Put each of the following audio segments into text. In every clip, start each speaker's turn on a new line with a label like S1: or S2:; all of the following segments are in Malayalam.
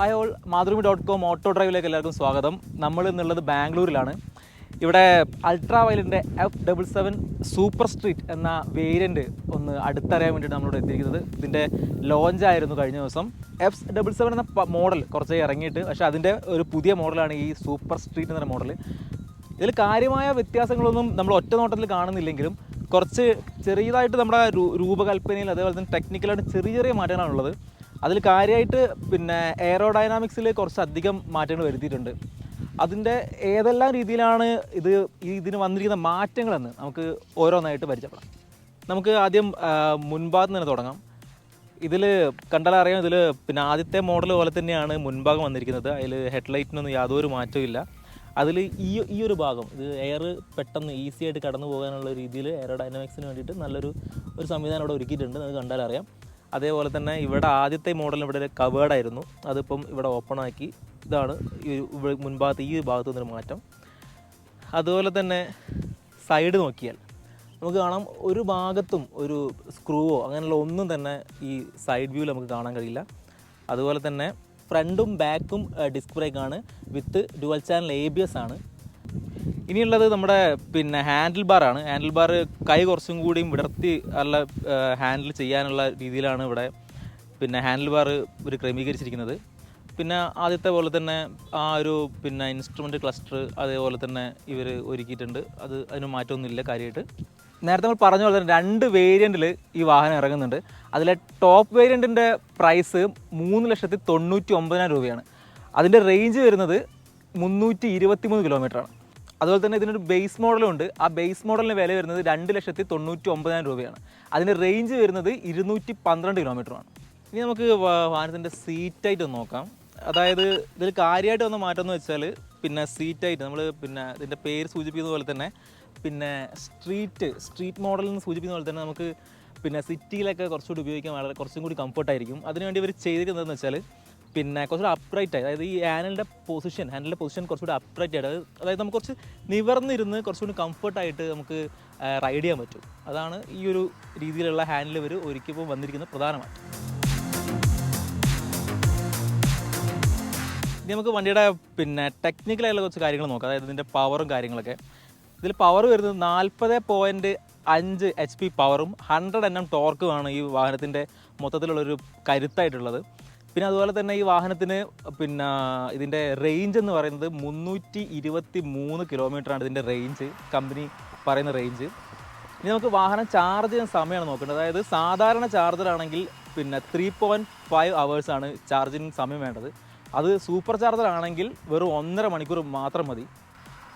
S1: Hi all Mathrubhumi dot com auto ഡ്രൈവിലേക്ക് എല്ലാവർക്കും സ്വാഗതം. നമ്മൾ എന്നുള്ളത് ബാംഗ്ലൂരിലാണ്. ഇവിടെ അൾട്രാ വയലിന്റെ F double seven super street എന്ന വേരിയന്റ് ഒന്ന് അടുത്തറിയാൻ വേണ്ടിയിട്ട് നമ്മളിവിടെ എത്തിയിരിക്കുന്നത്. ഇതിന്റെ ലോഞ്ച് ആയിരുന്നു കഴിഞ്ഞ ദിവസം. എഫ് ഡബിൾ സെവൻ എന്ന മോഡൽ കുറച്ച് ഇറങ്ങിയിട്ട് പക്ഷേ അതിന്റെ ഒരു പുതിയ മോഡലാണ് ഈ സൂപ്പർ സ്ട്രീറ്റ് എന്ന മോഡൽ ഇതിൽ കാര്യമായ വ്യത്യാസങ്ങളൊന്നും നമ്മൾ ഒറ്റ നോട്ടത്തിൽ കാണുന്നില്ലെങ്കിലും കുറച്ച് ചെറിയതായിട്ട് നമ്മുടെ രൂപകൽപ്പനയിൽ അതേപോലെ തന്നെ ടെക്നിക്കലായിട്ട് ചെറിയ ചെറിയ മാറ്റങ്ങളാണുള്ളത്. അതിൽ കാര്യമായിട്ട് പിന്നെ എയറോഡൈനാമിക്സിൽ കുറച്ചധികം മാറ്റങ്ങൾ വരുത്തിയിട്ടുണ്ട്. അതിന്റെ ഏതെല്ലാം രീതിയിലാണ് ഇത് ഇതിന് വന്നിരിക്കുന്ന മാറ്റങ്ങളെന്ന് നമുക്ക് ഓരോന്നായിട്ട് പരിചയപ്പെടാം. നമുക്ക് ആദ്യം മുൻഭാഗത്ത് നിന്ന് തുടങ്ങാം. ഇതിൽ കണ്ടാൽ അറിയാം ഇതിൽ പിന്നെ ആദ്യത്തെ മോഡൽ പോലെ തന്നെയാണ് മുൻഭാഗം വന്നിരിക്കുന്നത്. അതിൽ ഹെഡ്ലൈറ്റിനൊന്നും യാതൊരു മാറ്റവും ഇല്ല. അതിൽ ഈ ഈ ഒരു ഭാഗം ഇത് എയർ പെട്ടെന്ന് ഈസി ആയിട്ട് കടന്നു പോകാനുള്ള രീതിയിൽ എയറോഡൈനാമിക്സിന് വേണ്ടിയിട്ട് നല്ലൊരു ഒരു സംവിധാനം അവിടെ ഒരുക്കിയിട്ടുണ്ട്. അത് കണ്ടാൽ അറിയാം. അതേപോലെ തന്നെ ഇവിടെ ആദ്യത്തെ മോഡൽ ഇവിടെ കവേഡായിരുന്നു അതിപ്പം ഇവിടെ ഓപ്പൺ ആക്കി. ഇതാണ് ഈ മുൻഭാഗത്ത് ഈ ഭാഗത്ത് നിന്നൊരു മാറ്റം. അതുപോലെ തന്നെ സൈഡ് നോക്കിയാൽ നമുക്ക് കാണാം ഒരു ഭാഗത്തും ഒരു സ്ക്രൂവോ അങ്ങനെയുള്ള ഒന്നും തന്നെ ഈ സൈഡ് വ്യൂവിൽ നമുക്ക് കാണാൻ കഴിയില്ല. അതുപോലെ തന്നെ ഫ്രണ്ടും ബാക്കും disc ബ്രേക്കാണ് with dual channel A B S ആണ്. ഇനിയുള്ളത് നമ്മുടെ പിന്നെ ഹാൻഡിൽ ബാർ ആണ്. ഹാൻഡിൽ ബാർ കൈ കുറച്ചും കൂടിയും വിടർത്തി ഉള്ള ഹാൻഡിൽ ചെയ്യാനുള്ള രീതിയിലാണ് ഇവിടെ പിന്നെ ഹാൻഡിൽ ബാർ ഒരു ക്രമീകരിച്ചിരിക്കുന്നത്. പിന്നെ ആദ്യത്തെ പോലെ തന്നെ ആ ഒരു പിന്നെ ഇൻസ്ട്രുമെന്റ് ക്ലസ്റ്റർ അതേപോലെ തന്നെ ഇവർ ഒരുക്കിയിട്ടുണ്ട്. അത് അതിന് മാറ്റമൊന്നുമില്ല കാര്യമായിട്ട്. നേരത്തെ നമ്മൾ പറഞ്ഞ പോലെ തന്നെ രണ്ട് വേരിയന്റിൽ ഈ വാഹനം ഇറങ്ങുന്നുണ്ട്. അതിലെ ടോപ്പ് വേരിയന്റിന്റെ പ്രൈസ് മൂന്ന് ലക്ഷത്തി തൊണ്ണൂറ്റി ഒമ്പതിനായിരം രൂപയാണ്. അതിന്റെ റേഞ്ച് വരുന്നത് മുന്നൂറ്റി ഇരുപത്തി മൂന്ന് കിലോമീറ്ററാണ് അതുപോലെ തന്നെ ഇതിനൊരു ബേസ് മോഡലും ഉണ്ട്. ആ ബേസ് മോഡലിന് വില വരുന്നത് രണ്ട് ലക്ഷത്തി തൊണ്ണൂറ്റി ഒമ്പതിനായിരം രൂപയാണ്. അതിന്റെ റേഞ്ച് വരുന്നത് ഇരുന്നൂറ്റി പന്ത്രണ്ട് കിലോമീറ്ററാണ് ഇനി നമുക്ക് വാഹനത്തിന്റെ സീറ്റായിട്ട് ഒന്ന് നോക്കാം. അതായത് ഇതിൽ കാര്യമായിട്ട് വന്ന മാറ്റം എന്ന് വെച്ചാൽ പിന്നെ സീറ്റായിട്ട് നമ്മൾ പിന്നെ ഇതിന്റെ പേര് സൂചിപ്പിക്കുന്ന പോലെ തന്നെ പിന്നെ സ്ട്രീറ്റ് സ്ട്രീറ്റ് മോഡൽ എന്ന് സൂചിപ്പിക്കുന്ന പോലെ തന്നെ നമുക്ക് പിന്നെ സിറ്റിയിലൊക്കെ കുറച്ചുകൂടി ഉപയോഗിക്കാൻ വളരെ കുറച്ചും കൂടി കംഫർട്ടായിരിക്കും അതിനുവേണ്ടി ഇവർ ചെയ്തിരിക്കുന്നതെന്ന് വെച്ചാൽ പിന്നെ കുറച്ചുകൂടി അപ്രൈറ്റ് ആയി. അതായത് ഈ ഹാൻഡിലിന്റെ പൊസിഷൻ ഹാൻഡിലിന്റെ പൊസിഷൻ കുറച്ചുകൂടി അപ്രൈറ്റ് ആയിട്ട് അതായത് നമുക്ക് കുറച്ച് നിവർന്നിരുന്ന് കുറച്ചുകൂടി കംഫർട്ടായിട്ട് നമുക്ക് റൈഡ് ചെയ്യാൻ പറ്റും. അതാണ് ഈ ഒരു രീതിയിലുള്ള ഹാൻഡിൽ ഇവർ ഒരുക്കിയപ്പോൾ വന്നിരിക്കുന്ന പ്രധാനമായിട്ട്. ഇനി നമുക്ക് വണ്ടിയുടെ പിന്നെ ടെക്നിക്കലായിട്ടുള്ള കുറച്ച് കാര്യങ്ങൾ നോക്കാം. അതായത് ഇതിന്റെ പവറും കാര്യങ്ങളൊക്കെ. ഇതിൽ പവർ വരുന്നത് നാൽപ്പത് പോയിന്റ് അഞ്ച് എച്ച് പി പവറും ഹൺഡ്രഡ് എൻ എം ടോർക്കുമാണ് ഈ വാഹനത്തിന്റെ മൊത്തത്തിലുള്ളൊരു കരുത്തായിട്ടുള്ളത്. പിന്നെ അതുപോലെ തന്നെ ഈ വാഹനത്തിന് പിന്നെ ഇതിന്റെ റേഞ്ച് എന്ന് പറയുന്നത് മുന്നൂറ്റി ഇരുപത്തി മൂന്ന് കിലോമീറ്ററാണ് ഇതിന്റെ റേഞ്ച് കമ്പനി പറയുന്ന റേഞ്ച് ഇനി നമുക്ക് വാഹനം ചാർജ് ചെയ്യുന്ന സമയമാണ് നോക്കേണ്ടത്. അതായത് സാധാരണ ചാർജറാണെങ്കിൽ പിന്നെ ത്രീ പോയിന്റ് ഫൈവ് അവേഴ്സാണ് ചാർജിങ് സമയം വേണ്ടത്. അത് സൂപ്പർ ചാർജർ ആണെങ്കിൽ വെറും ഒന്നര മണിക്കൂർ മാത്രം മതി.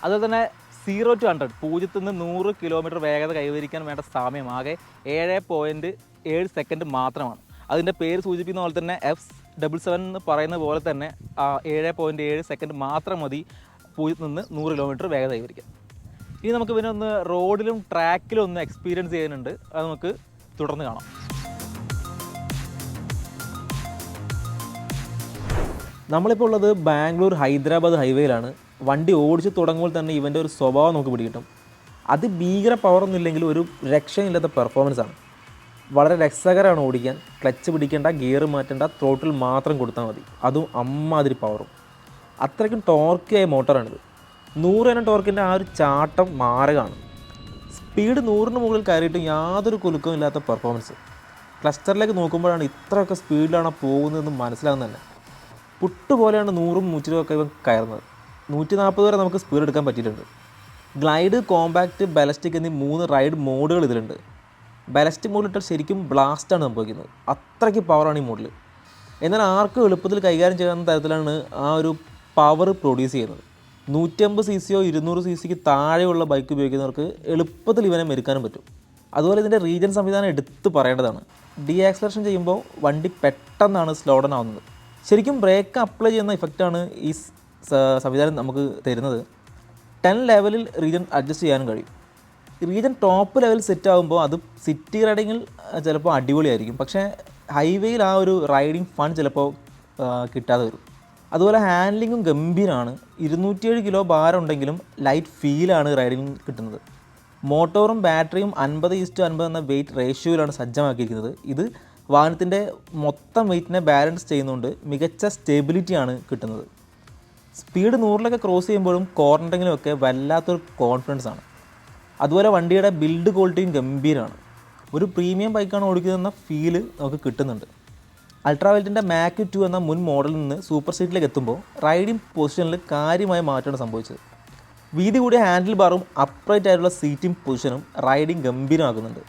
S1: അതുപോലെ തന്നെ സീറോ ടു ഹൺഡ്രഡ് പൂജ്യത്തിൽ നിന്ന് നൂറ് കിലോമീറ്റർ വേഗത കൈവരിക്കാൻ വേണ്ട സമയം ആകെ ഏഴ് പോയിന്റ് ഏഴ് സെക്കൻഡ് മാത്രമാണ്. അതിന്റെ പേര് സൂചിപ്പിക്കുന്ന പോലെ തന്നെ എഫ് ഡബിൾ സെവൻ എന്ന് പറയുന്ന പോലെ തന്നെ ഏഴ് പോയിന്റ് ഏഴ് സെക്കൻഡ് മാത്രം മതി പൂജ്യത്തിൽ നിന്ന് നൂറ് കിലോമീറ്റർ വേഗത കൈവരിക്കാം ഇനി നമുക്ക് പിന്നെ ഒന്ന് റോഡിലും ട്രാക്കിലും ഒന്ന് എക്സ്പീരിയൻസ് ചെയ്യാനുണ്ട്. അത് നമുക്ക് തുടർന്ന് കാണാം. നമ്മളിപ്പോൾ ഉള്ളത് ബാംഗ്ലൂർ ഹൈദരാബാദ് ഹൈവേയിലാണ്. വണ്ടി ഓടിച്ച് തുടങ്ങുമ്പോൾ തന്നെ ഇവന്റെ ഒരു സ്വഭാവം നമുക്ക് പിടികിട്ടും. അത് ഭീകര പവറൊന്നും ഇല്ലെങ്കിൽ ഒരു രക്ഷയില്ലാത്ത പെർഫോമൻസ് ആണ്. വളരെ രസകരമാണ് ഓടിക്കാൻ. ക്ലച്ച് പിടിക്കേണ്ട ഗിയർ മാറ്റേണ്ട ത്രോട്ടിൽ മാത്രം കൊടുത്താൽ മതി. അതും അമ്മാതിരി പവറും അത്രയ്ക്കും ടോർക്കിയായ മോട്ടറാണിത് നൂറ് എണ്ണം ടോർക്കിന്റെ ആ ഒരു ചാട്ടം മാറുകയാണ്. സ്പീഡ് നൂറിന് മുകളിൽ കയറിയിട്ട് യാതൊരു കുലുക്കവും ഇല്ലാത്ത പെർഫോമൻസ് ക്ലസ്റ്ററിലേക്ക് നോക്കുമ്പോഴാണ് ഇത്രയൊക്കെ സ്പീഡിലാണ് പോകുന്നതെന്ന് മനസ്സിലാകുന്നത് തന്നെ. പുട്ടുപോലെയാണ് നൂറും നൂറ്റി ഇരുപതൊക്കെ ഇവൻ കയറുന്നത്. നൂറ്റി നാൽപ്പത് വരെ നമുക്ക് സ്പീഡ് എടുക്കാൻ പറ്റിയിട്ടുണ്ട്. ഗ്ലൈഡ് കോമ്പാക്റ്റ് ബലസ്റ്റിക് എന്നീ മൂന്ന് റൈഡ് മോഡുകൾ ഇതിലുണ്ട്. ബലസ്റ്റിക് മോഡിലിട്ടാൽ ശരിക്കും ബ്ലാസ്റ്റാണ് സംഭവിക്കുന്നത്. അത്രയ്ക്ക് പവറാണ് ഈ മോഡിൽ എന്നാൽ ആർക്കും എളുപ്പത്തിൽ കൈകാര്യം ചെയ്യാവുന്ന തരത്തിലാണ് ആ ഒരു പവർ പ്രൊഡ്യൂസ് ചെയ്യുന്നത്. നൂറ്റമ്പത് സി സിയോ ഇരുന്നൂറ് സി സിക്ക് താഴെയുള്ള ബൈക്ക് ഉപയോഗിക്കുന്നവർക്ക് എളുപ്പത്തിൽ ഇവനെ മെരുക്കാനും പറ്റും. അതുപോലെ ഇതിന്റെ റീജൻ സംവിധാനം എടുത്ത് പറയേണ്ടതാണ്. ഡി ആക്സലേഷൻ ചെയ്യുമ്പോൾ വണ്ടി പെട്ടെന്നാണ് സ്ലോ ഡൗൺ ആവുന്നത്. ശരിക്കും ബ്രേക്ക് അപ്ലൈ ചെയ്യുന്ന ഇഫക്റ്റാണ് ഈ സംവിധാനം നമുക്ക് തരുന്നത്. ടെൻ ലെവലിൽ റീജൻ അഡ്ജസ്റ്റ് ചെയ്യാനും കഴിയും. റീജൻ ടോപ്പ് ലെവൽ സെറ്റ് ആകുമ്പോൾ അത് സിറ്റി റൈഡിങ്ങിൽ ചിലപ്പോൾ അടിപൊളിയായിരിക്കും. പക്ഷേ ഹൈവേയിൽ ആ ഒരു റൈഡിങ് ഫൺ ചിലപ്പോൾ കിട്ടാതെ വരും. അതുപോലെ ഹാൻഡ്ലിങ്ങും ഗംഭീരമാണ് ഇരുന്നൂറ്റിയേഴ് കിലോ ഭാരം ഉണ്ടെങ്കിലും ലൈറ്റ് ഫീലാണ് റൈഡിങ് കിട്ടുന്നത്. മോട്ടോറും ബാറ്ററിയും അൻപത് ഈസ്റ്റ് അൻപത് എന്ന വെയിറ്റ് റേഷ്യോയിലാണ് സജ്ജമാക്കിയിരിക്കുന്നത്. ഇത് വാഹനത്തിന്റെ മൊത്തം വെയിറ്റിനെ ബാലൻസ് ചെയ്യുന്നതുകൊണ്ട് മികച്ച സ്റ്റെബിലിറ്റിയാണ് കിട്ടുന്നത്. സ്പീഡ് നൂറിലൊക്കെ ക്രോസ് ചെയ്യുമ്പോഴും കോർണറിങ്ങിലും ഒക്കെ വല്ലാത്തൊരു കോൺഫിഡൻസ് ആണ്. അതുപോലെ വണ്ടിയുടെ ബിൽഡ് ക്വാളിറ്റിയും ഗംഭീരമാണ് ഒരു പ്രീമിയം ബൈക്കാണ് ഓടിക്കുന്നതെന്ന ഫീൽ നമുക്ക് കിട്ടുന്നുണ്ട്. അൾട്രാവെൽറ്റിന്റെ മാക് ടു എന്ന മുൻ മോഡലിൽ നിന്ന് സൂപ്പർ സീറ്റിലേക്ക് എത്തുമ്പോൾ റൈഡിംഗ് പൊസിഷനിൽ കാര്യമായ മാറ്റമാണ് സംഭവിച്ചത്. വീതി കൂടിയ ഹാൻഡിൽ ബാറും അപ്രൈറ്റ് ആയിട്ടുള്ള സീറ്റിംഗ് പൊസിഷനും റൈഡിംഗ് ഗംഭീരമാക്കുന്നുണ്ട്.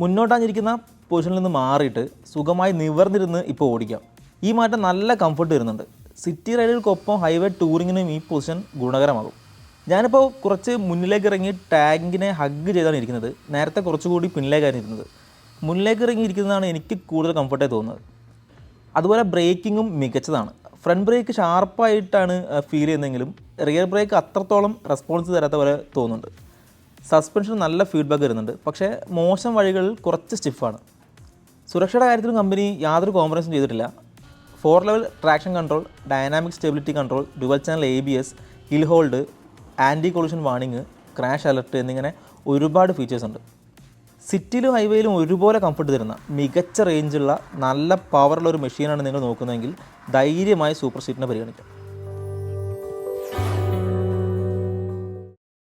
S1: മുന്നോട്ടാഞ്ഞിരിക്കുന്ന പൊസിഷനിൽ നിന്ന് മാറിയിട്ട് സുഖമായി നിവർന്നിരുന്ന് ഇപ്പോൾ ഓടിക്കാം. ഈ മാറ്റം നല്ല കംഫർട്ട് വരുന്നുണ്ട് സിറ്റി റൈഡുകൾക്കൊപ്പം ഹൈവേ ടൂറിങ്ങിനും ഈ പൊസിഷൻ ഗുണകരമാകും. ഞാനിപ്പോൾ കുറച്ച് മുന്നിലേക്ക് ഇറങ്ങി ടാങ്കിനെ ഹഗ് ചെയ്താണ് ഇരിക്കുന്നത്. നേരത്തെ കുറച്ചുകൂടി പിന്നിലേക്കാണ് ഇരുന്നത് മുന്നിലേക്ക് ഇറങ്ങി ഇരിക്കുന്നതാണ് എനിക്ക് കൂടുതൽ കംഫർട്ടായി തോന്നുന്നത്. അതുപോലെ ബ്രേക്കിങ്ങും മികച്ചതാണ്. ഫ്രണ്ട് ബ്രേക്ക് ഷാർപ്പായിട്ടാണ് ഫീൽ ചെയ്യുന്നതെങ്കിലും റിയർ ബ്രേക്ക് അത്രത്തോളം റെസ്പോൺസ് തരാത്ത പോലെ തോന്നുന്നുണ്ട്. സസ്പെൻഷൻ നല്ല ഫീഡ്ബാക്ക് വരുന്നുണ്ട് പക്ഷേ മോശം വഴികളിൽ കുറച്ച് സ്റ്റിഫാണ് സുരക്ഷയുടെ കാര്യത്തിലും കമ്പനി യാതൊരു കോംപ്രമൈസും ചെയ്തിട്ടില്ല. Four level traction control dynamic stability control dual channel A B S hill hold anti collision വാണിങ് crash alert എന്നിങ്ങനെ ഒരുപാട് ഫീച്ചേഴ്സ് ഉണ്ട്. സിറ്റിയിലും ഹൈവേയിലും ഒരുപോലെ കംഫർട്ട് തരുന്ന മികച്ച റേഞ്ചുള്ള നല്ല പവറുള്ള ഒരു മെഷീനാണ് നിങ്ങൾ നോക്കുന്നതെങ്കിൽ ധൈര്യമായി സൂപ്പർ സീറ്റിനെ പരിഗണിക്കാം.